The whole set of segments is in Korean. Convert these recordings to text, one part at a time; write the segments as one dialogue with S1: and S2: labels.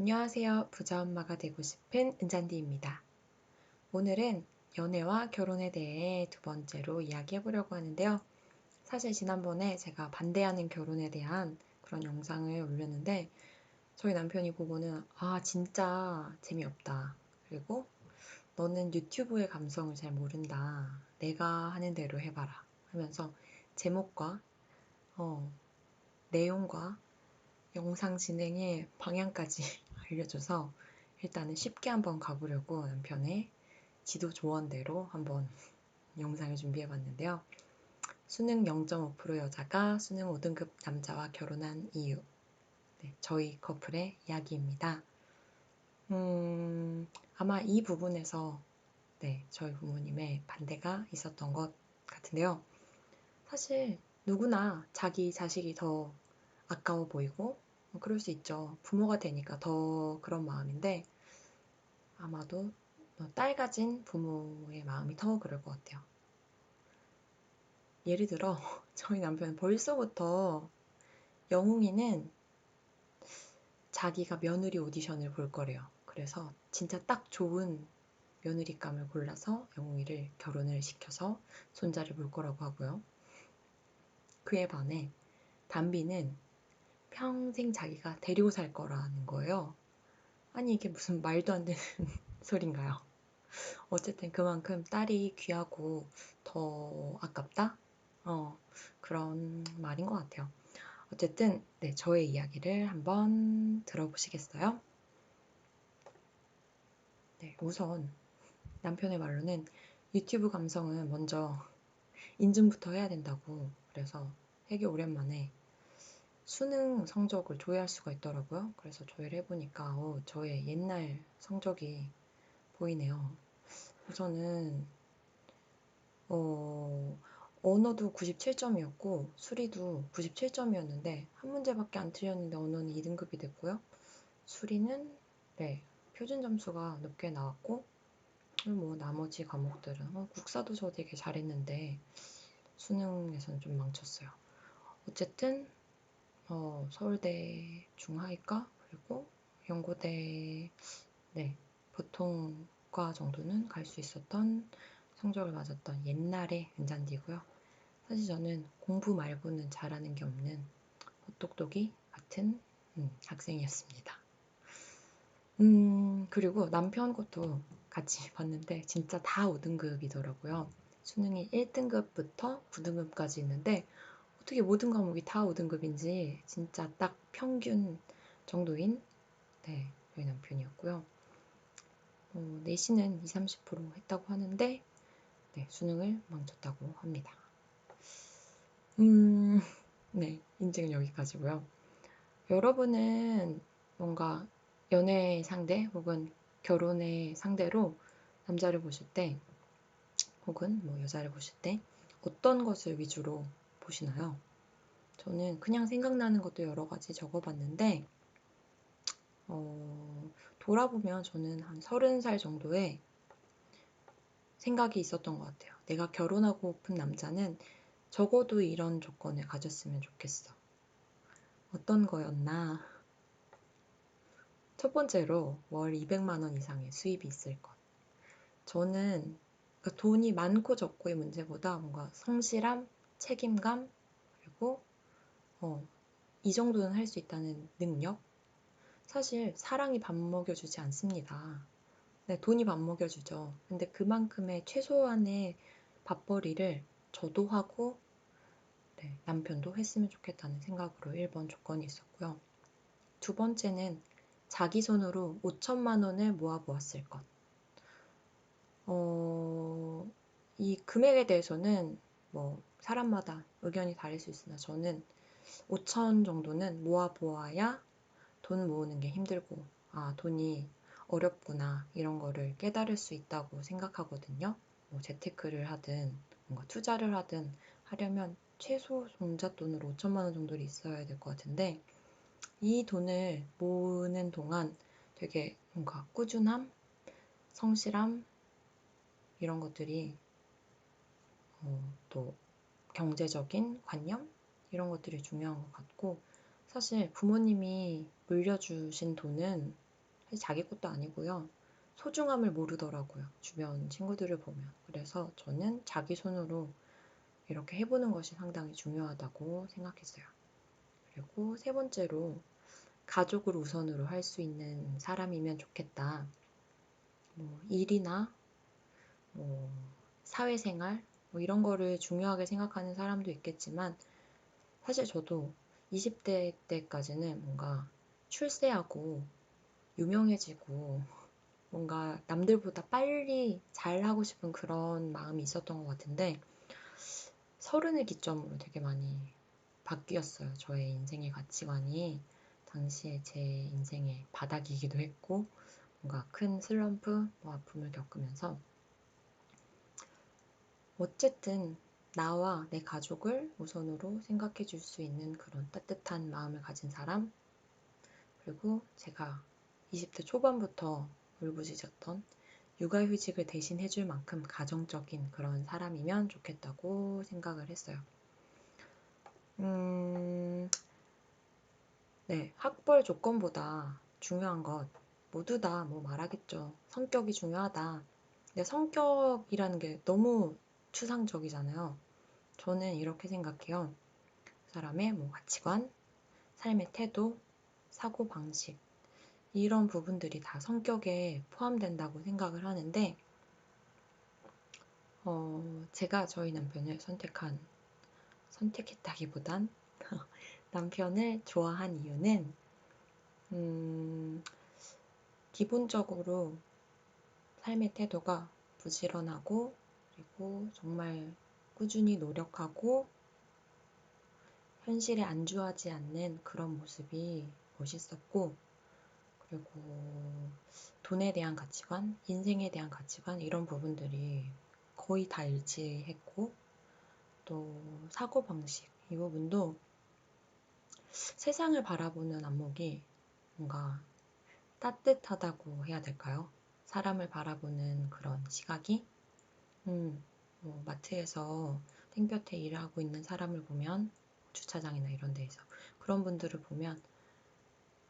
S1: 안녕하세요. 부자 엄마가 되고 싶은 은잔디입니다. 오늘은 연애와 결혼에 대해 두 번째로 이야기해 보려고 하는데요. 사실 지난번에 제가 반대하는 결혼에 대한 그런 영상을 올렸는데 저희 남편이 보고는 아 진짜 재미없다. 그리고 너는 유튜브의 감성을 잘 모른다. 내가 하는 대로 해봐라. 하면서 제목과 어, 내용과 영상 진행의 방향까지 알려줘서 일단은 쉽게 한번 가보려고 남편의 지도 조언대로 한번 영상을 준비해 봤는데요. 수능 0.5% 여자가 수능 5등급 남자와 결혼한 이유. 네, 저희 커플의 이야기입니다. 음, 아마 이 부분에서 네, 저희 부모님의 반대가 있었던 것 같은데요. 사실 누구나 자기 자식이 더 아까워 보이고 뭐 그럴 수 있죠. 부모가 되니까 더 그런 마음인데 아마도 딸 가진 부모의 마음이 더 그럴 것 같아요. 예를 들어 저희 남편은 벌써부터 영웅이는 자기가 며느리 오디션을 볼 거래요. 그래서 진짜 딱 좋은 며느리감을 골라서 영웅이를 결혼을 시켜서 손자를 볼 거라고 하고요. 그에 반해 담비는 평생 자기가 데리고 살 거라는 거예요. 아니 이게 무슨 말도 안 되는 소린가요? 어쨌든 그만큼 딸이 귀하고 더 아깝다? 어, 그런 말인 것 같아요. 어쨌든 네, 저의 이야기를 한번 들어보시겠어요? 네, 우선 남편의 말로는 유튜브 감성은 먼저 인증부터 해야 된다고 그래서 되게 오랜만에 수능 성적을 조회할 수가 있더라고요. 그래서 조회를 해보니까 어, 저의 옛날 성적이 보이네요. 우선은 어, 언어도 97점이었고 수리도 97점이었는데 한 문제밖에 안 틀렸는데 언어는 2등급이 됐고요. 수리는 네, 표준 점수가 높게 나왔고 뭐 나머지 과목들은 어, 국사도 저 되게 잘했는데 수능에서는 좀 망쳤어요. 어쨌든 어, 서울대 중하위과 그리고 연고대 네, 보통과 정도는 갈 수 있었던 성적을 맞았던 옛날의 은잔디고요. 사실 저는 공부 말고는 잘하는 게 없는 헛똑똑이 같은 음, 학생이었습니다. 음, 그리고 남편 것도 같이 봤는데 진짜 다 5등급이더라고요. 수능이 1등급부터 9등급까지 있는데 어떻게 모든 과목이 다 5등급인지 진짜 딱 평균 정도인 네, 저희 남편이었고요. 어, 내신은 20, 30% 했다고 하는데 네, 수능을 망쳤다고 합니다. 음, 네, 인증은 여기까지고요. 여러분은 뭔가 연애 상대 혹은 결혼의 상대로 남자를 보실 때 혹은 뭐 여자를 보실 때 어떤 것을 위주로 보시나요? 저는 그냥 생각나는 것도 여러 가지 적어봤는데, 어, 돌아보면 저는 한 서른 살 정도에 생각이 있었던 것 같아요. 내가 결혼하고픈 남자는 적어도 이런 조건을 가졌으면 좋겠어. 어떤 거였나? 첫 번째로 월 200만 원 이상의 수입이 있을 것. 저는 그러니까 돈이 많고 적고의 문제보다 뭔가 성실함, 책임감, 그리고 어, 이 정도는 할 수 있다는 능력? 사실 사랑이 밥 먹여주지 않습니다. 네, 돈이 밥 먹여주죠. 근데 그만큼의 최소한의 밥벌이를 저도 하고 네, 남편도 했으면 좋겠다는 생각으로 1번 조건이 있었고요. 두 번째는 자기 손으로 5천만 원을 모아 보았을 것. 어, 이 금액에 대해서는 뭐 사람마다 의견이 다를 수 있으나 저는 5천 정도는 모아 보아야 돈 모으는 게 힘들고 아 돈이 어렵구나 이런 거를 깨달을 수 있다고 생각하거든요. 뭐 재테크를 하든 뭔가 투자를 하든 하려면 최소 종잣돈으로 5천만 원 정도는 있어야 될 것 같은데 이 돈을 모으는 동안 되게 뭔가 꾸준함, 성실함 이런 것들이 어, 또 경제적인 관념 이런 것들이 중요한 것 같고 사실 부모님이 물려주신 돈은 사실 자기 것도 아니고요. 소중함을 모르더라고요. 주변 친구들을 보면. 그래서 저는 자기 손으로 이렇게 해보는 것이 상당히 중요하다고 생각했어요. 그리고 세 번째로 가족을 우선으로 할 수 있는 사람이면 좋겠다. 뭐 일이나 뭐 사회생활 뭐 이런 거를 중요하게 생각하는 사람도 있겠지만 사실 저도 20대 때까지는 뭔가 출세하고 유명해지고 뭔가 남들보다 빨리 잘하고 싶은 그런 마음이 있었던 것 같은데 서른을 기점으로 되게 많이 바뀌었어요. 저의 인생의 가치관이 당시에 제 인생의 바닥이기도 했고 뭔가 큰 슬럼프, 뭐 아픔을 겪으면서 어쨌든 나와 내 가족을 우선으로 생각해 줄 수 있는 그런 따뜻한 마음을 가진 사람 그리고 제가 20대 초반부터 울부짖었던 육아휴직을 대신 해 줄 만큼 가정적인 그런 사람이면 좋겠다고 생각을 했어요. 음, 네, 학벌 조건보다 중요한 것 모두 다 뭐 말하겠죠. 성격이 중요하다. 근데 성격이라는 게 너무 추상적이잖아요. 저는 이렇게 생각해요. 그 사람의 뭐 가치관, 삶의 태도, 사고 방식 이런 부분들이 다 성격에 포함된다고 생각을 하는데 어, 제가 저희 남편을 선택한 선택했다기보단 남편을 좋아한 이유는 음, 기본적으로 삶의 태도가 부지런하고 그리고 정말 꾸준히 노력하고 현실에 안주하지 않는 그런 모습이 멋있었고 그리고 돈에 대한 가치관, 인생에 대한 가치관 이런 부분들이 거의 다 일치했고 또 사고방식 이 부분도 세상을 바라보는 안목이 뭔가 따뜻하다고 해야 될까요? 사람을 바라보는 그런 시각이 음, 뭐 마트에서 땡볕에 일하고 있는 사람을 보면 주차장이나 이런 데에서 그런 분들을 보면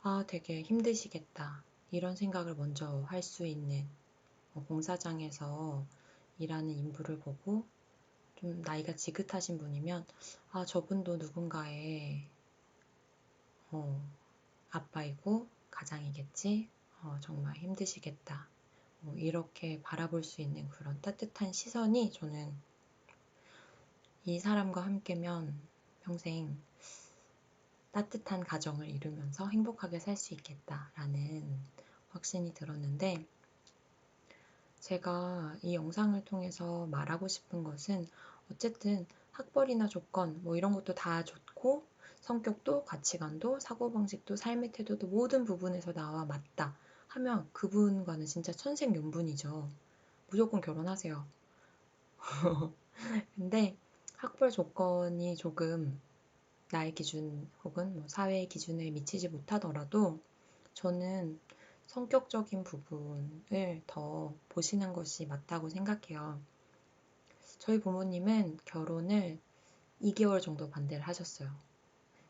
S1: 아, 되게 힘드시겠다. 이런 생각을 먼저 할 수 있는 뭐 공사장에서 일하는 인부를 보고 좀 나이가 지긋하신 분이면 아, 저분도 누군가의 어, 아빠이고 가장이겠지. 어, 정말 힘드시겠다. 뭐 이렇게 바라볼 수 있는 그런 따뜻한 시선이 저는 이 사람과 함께면 평생 따뜻한 가정을 이루면서 행복하게 살 수 있겠다라는 확신이 들었는데 제가 이 영상을 통해서 말하고 싶은 것은 어쨌든 학벌이나 조건 뭐 이런 것도 다 좋고 성격도 가치관도 사고방식도 삶의 태도도 모든 부분에서 나와 맞다 하면 그분과는 진짜 천생연분이죠. 무조건 결혼하세요. 근데 학벌 조건이 조금 나의 기준 혹은 뭐 사회의 기준에 미치지 못하더라도 저는 성격적인 부분을 더 보시는 것이 맞다고 생각해요. 저희 부모님은 결혼을 2개월 정도 반대를 하셨어요.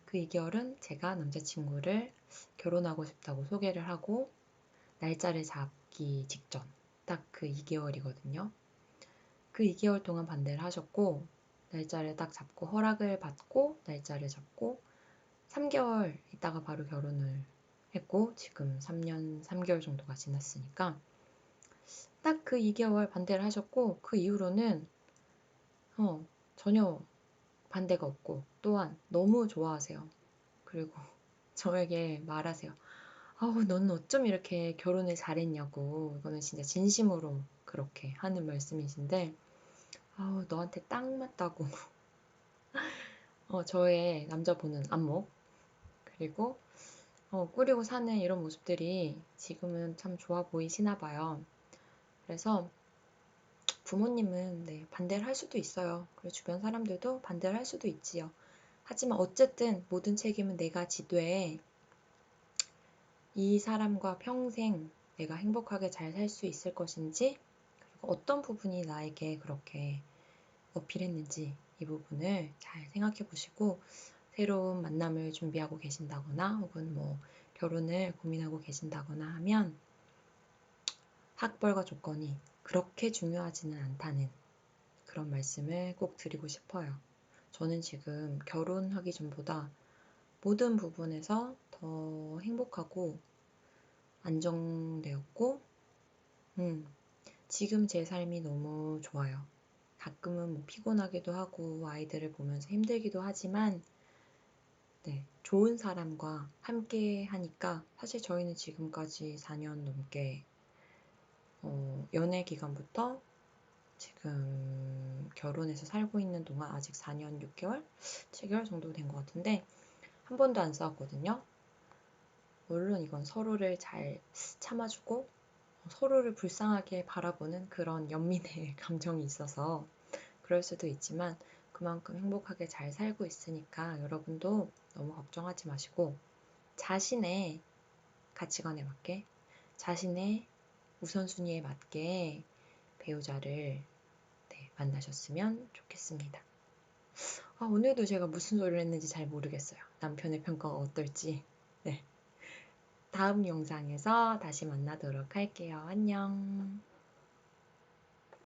S1: 그 2개월은 제가 남자친구를 결혼하고 싶다고 소개를 하고 날짜를 잡기 직전 딱 그 2개월이거든요. 그 2개월 동안 반대를 하셨고 날짜를 딱 잡고 허락을 받고 날짜를 잡고 3개월 있다가 바로 결혼을 했고 지금 3년 3개월 정도가 지났으니까 딱 그 2개월 반대를 하셨고 그 이후로는 어, 전혀 반대가 없고 또한 너무 좋아하세요. 그리고 저에게 말하세요. 아우, 너는 어쩜 이렇게 결혼을 잘했냐고. 이거는 진짜 진심으로 그렇게 하는 말씀이신데, 아우, 너한테 딱 맞다고. 어, 저의 남자 보는 안목, 그리고, 어, 꾸리고 사는 이런 모습들이 지금은 참 좋아 보이시나 봐요. 그래서 부모님은 네, 반대를 할 수도 있어요. 그리고 주변 사람들도 반대를 할 수도 있지요. 하지만 어쨌든 모든 책임은 내가 지되 이 사람과 평생 내가 행복하게 잘 살 수 있을 것인지 그리고 어떤 부분이 나에게 그렇게 어필했는지 이 부분을 잘 생각해 보시고 새로운 만남을 준비하고 계신다거나 혹은 뭐 결혼을 고민하고 계신다거나 하면 학벌과 조건이 그렇게 중요하지는 않다는 그런 말씀을 꼭 드리고 싶어요. 저는 지금 결혼하기 전보다 모든 부분에서 더 행복하고 안정되었고, 음, 지금 제 삶이 너무 좋아요. 가끔은 뭐 피곤하기도 하고 아이들을 보면서 힘들기도 하지만 네, 좋은 사람과 함께 하니까 사실 저희는 지금까지 4년 넘게 어, 연애 기간부터 지금 결혼해서 살고 있는 동안 아직 4년 6개월, 7개월 정도 된 것 같은데 한 번도 안 싸웠거든요. 물론 이건 서로를 잘 참아주고 서로를 불쌍하게 바라보는 그런 연민의 감정이 있어서 그럴 수도 있지만 그만큼 행복하게 잘 살고 있으니까 여러분도 너무 걱정하지 마시고 자신의 가치관에 맞게 자신의 우선순위에 맞게 배우자를 네, 만나셨으면 좋겠습니다. 아, 오늘도 제가 무슨 소리를 했는지 잘 모르겠어요. 남편의 평가가 어떨지. 네. 다음 영상에서 다시 만나도록 할게요. 안녕.